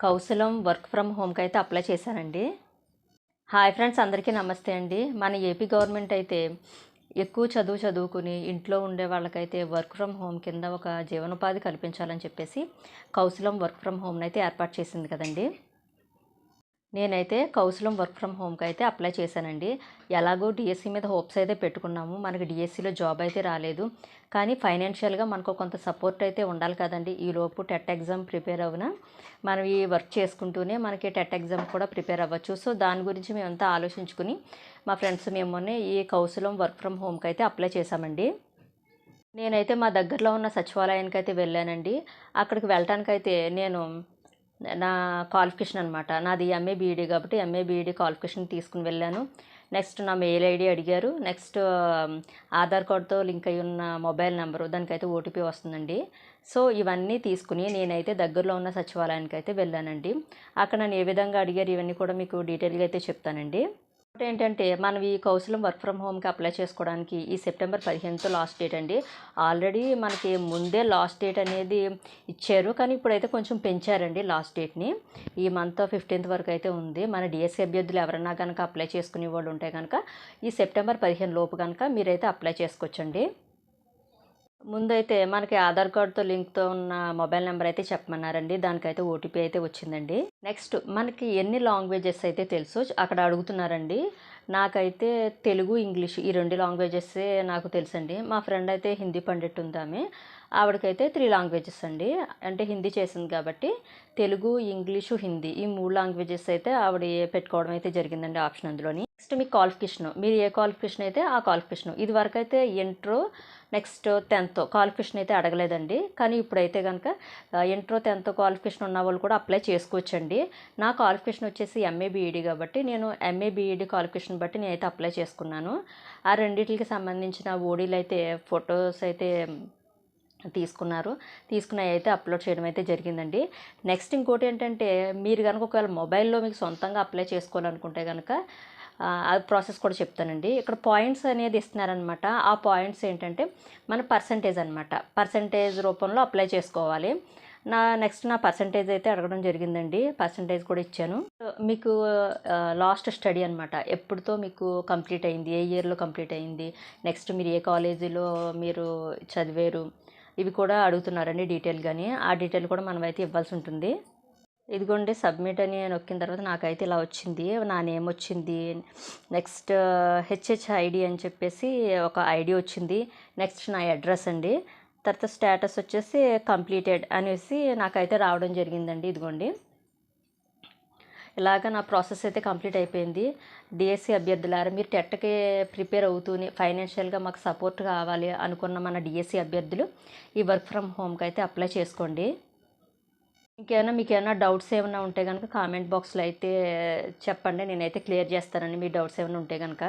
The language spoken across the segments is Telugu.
కౌశలం వర్క్ ఫ్రమ్ హోమ్కి అయితే అప్లై చేశానండి హాయ్ ఫ్రెండ్స్ అందరికీ నమస్తే అండి. మన ఏపీ గవర్నమెంట్ అయితే ఎక్కువ చదువు చదువుకుని ఇంట్లో ఉండే వాళ్ళకైతే వర్క్ ఫ్రమ్ హోమ్ కింద ఒక జీవనోపాధి కల్పించాలని చెప్పేసి కౌశలం వర్క్ ఫ్రమ్ హోమ్ని అయితే ఏర్పాటు చేసింది కదండి. నేనైతే కౌశలం వర్క్ ఫ్రమ్ హోమ్కి అయితే అప్లై చేశానండి. ఎలాగో డిఎస్సి మీద హోప్స్ అయితే పెట్టుకున్నాము. మనకి డిఎస్సిలో జాబ్ అయితే రాలేదు. కానీ ఫైనాన్షియల్గా మనకు కొంత సపోర్ట్ అయితే ఉండాలి కదండి. ఈలోపు టెట్ ఎగ్జామ్ ప్రిపేర్ అవునా మనం ఈ వర్క్ చేసుకుంటూనే మనకి టెట్ ఎగ్జామ్ కూడా ప్రిపేర్ అవ్వచ్చు. సో దాని గురించి మేమంతా ఆలోచించుకుని మా ఫ్రెండ్స్ మేమోనే ఈ కౌశలం వర్క్ ఫ్రమ్ హోమ్కి అయితే అప్లై చేశామండి. నేనైతే మా దగ్గరలో ఉన్న సచివాలయానికి అయితే వెళ్ళానండి. అక్కడికి వెళ్ళటానికైతే నేను నా క్వాలిఫికేషన్ అనమాట నాది ఎంఏ బీఈడీ కాబట్టి ఎంఏ బీఈడీ క్వాలిఫికేషన్ తీసుకుని వెళ్ళాను. నెక్స్ట్ నా మెయిల్ ఐడి అడిగారు. నెక్స్ట్ ఆధార్ కార్డ్తో లింక్ అయి ఉన్న మొబైల్ నెంబరు దానికైతే ఓటీపీ వస్తుందండి. సో ఇవన్నీ తీసుకుని నేనైతే దగ్గరలో ఉన్న సచివాలయానికి అయితే వెళ్ళానండి. అక్కడ నన్ను ఏ విధంగా అడిగారు ఇవన్నీ కూడా మీకు డీటెయిల్గా అయితే చెప్తానండి. ఏంటంటే మనం ఈ కౌశలం వర్క్ ఫ్రమ్ హోమ్కి అప్లై చేసుకోవడానికి ఈ సెప్టెంబర్ పదిహేనుతో లాస్ట్ డేట్ అండి. ఆల్రెడీ మనకి ముందే లాస్ట్ డేట్ అనేది ఇచ్చారు. కానీ ఇప్పుడైతే కొంచెం పెంచారండి లాస్ట్ డేట్ని. ఈ మంత్ ఫిఫ్టీన్త్ వరకు అయితే ఉంది. మన డిఎస్సీ అభ్యర్థులు ఎవరైనా కనుక అప్లై చేసుకునే వాళ్ళు ఉంటే కనుక ఈ సెప్టెంబర్ పదిహేను లోపు కనుక మీరైతే అప్లై చేసుకోవచ్చండి. ముందైతే మనకి ఆధార్ కార్డ్తో లింక్తో ఉన్న మొబైల్ నెంబర్ అయితే చెప్పమన్నారండి. దానికైతే ఓటీపీ అయితే వచ్చిందండి. నెక్స్ట్ మనకి ఎన్ని లాంగ్వేజెస్ అయితే తెలుసు అక్కడ అడుగుతున్నారండి. నాకైతే తెలుగు ఇంగ్లీష్ ఈ రెండు లాంగ్వేజెస్ నాకు తెలుసండి. మా ఫ్రెండ్ అయితే హిందీ పండిట్ ఉంది ఆమె ఆవిడకైతే త్రీ లాంగ్వేజెస్ అండి. అంటే హిందీ చేసింది కాబట్టి తెలుగు ఇంగ్లీషు హిందీ ఈ మూడు లాంగ్వేజెస్ అయితే ఆవిడ పెట్టుకోవడం అయితే జరిగిందండి ఆప్షన్ అందులోని. నెక్స్ట్ మీ క్వాలిఫికేషన్ మీరు ఏ క్వాలిఫికేషన్ అయితే ఆ క్వాలిఫికేషన్ ఇది వరకు అయితే ఇంట్రో నెక్స్ట్ టెన్త్ క్వాలిఫికేషన్ అయితే అడగలేదండి. కానీ ఇప్పుడైతే కనుక ఇంట్రో టెన్త్ క్వాలిఫికేషన్ ఉన్న వాళ్ళు కూడా అప్లై చేసుకోవచ్చండి. నా క్వాలిఫికేషన్ వచ్చేసి ఎంఏ బీఈడి కాబట్టి నేను ఎంఏ బీఈడి క్వాలిఫికేషన్ బట్టి నేనైతే అప్లై చేసుకున్నాను. ఆ రెండింటికి సంబంధించిన ఓడీలు అయితే ఫొటోస్ అయితే తీసుకున్నారు. తీసుకున్న అయితే అప్లోడ్ చేయడం అయితే జరిగిందండి. నెక్స్ట్ ఇంకోటి ఏంటంటే మీరు కనుక ఒకవేళ మొబైల్లో మీకు సొంతంగా అప్లై చేసుకోవాలనుకుంటే కనుక ఆ ప్రాసెస్ కూడా చెప్తానండి. ఇక్కడ పాయింట్స్ అనేది ఇస్తున్నారనమాట. ఆ పాయింట్స్ ఏంటంటే మన పర్సంటేజ్ అనమాట. పర్సంటేజ్ రూపంలో అప్లై చేసుకోవాలి. నా నెక్స్ట్ నా పర్సంటేజ్ అయితే అడగడం జరిగిందండి. పర్సంటేజ్ కూడా ఇచ్చాను. మీకు లాస్ట్ స్టడీ అనమాట. ఎప్పుడుతో మీకు కంప్లీట్ అయింది? ఏ ఇయర్లో కంప్లీట్ అయింది? నెక్స్ట్ మీరు ఏ కాలేజీలో మీరు చదివారు? ఇవి కూడా అడుగుతున్నారండి డీటెయిల్గాని ఆ డీటెయిల్ కూడా మనమైతే ఇవ్వాల్సి ఉంటుంది. ఇదిగోండి సబ్మిట్ అని నొక్కిన తర్వాత నాకైతే ఇలా వచ్చింది. నా నేమ్ వచ్చింది. నెక్స్ట్ హెచ్హెచ్ ఐడి అని చెప్పేసి ఒక ఐడి వచ్చింది. నెక్స్ట్ నా అడ్రస్ అండి. తర్వాత స్టేటస్ వచ్చేసి కంప్లీటెడ్ అనేసి నాకైతే రావడం జరిగిందండి ఇదిగోండి. ఇలాగ నా ప్రాసెస్ అయితే కంప్లీట్ అయిపోయింది. డిఎస్సి అభ్యర్థులారా మీరు టెట్కి ప్రిపేర్ అవుతూనే ఫైనాన్షియల్గా మాకు సపోర్ట్ కావాలి అనుకున్న మన డిఎస్సి అభ్యర్థులు ఈ వర్క్ ఫ్రమ్ హోమ్కి అయితే అప్లై చేసుకోండి. ఇంకేమైనా మీకు ఏమైనా డౌట్స్ ఏమైనా ఉంటే కనుక కామెంట్ బాక్స్లో అయితే చెప్పండి. నేనైతే క్లియర్ చేస్తానండి మీ డౌట్స్ ఏమైనా ఉంటే కనుక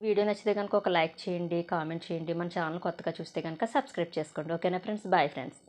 వీడియో నచ్చితే కనుక ఒక లైక్ చేయండి కామెంట్ చేయండి. మన ఛానల్ కొత్తగా చూస్తే కనుక సబ్స్క్రైబ్ చేసుకోండి. ఓకేనా ఫ్రెండ్స్? Bye friends.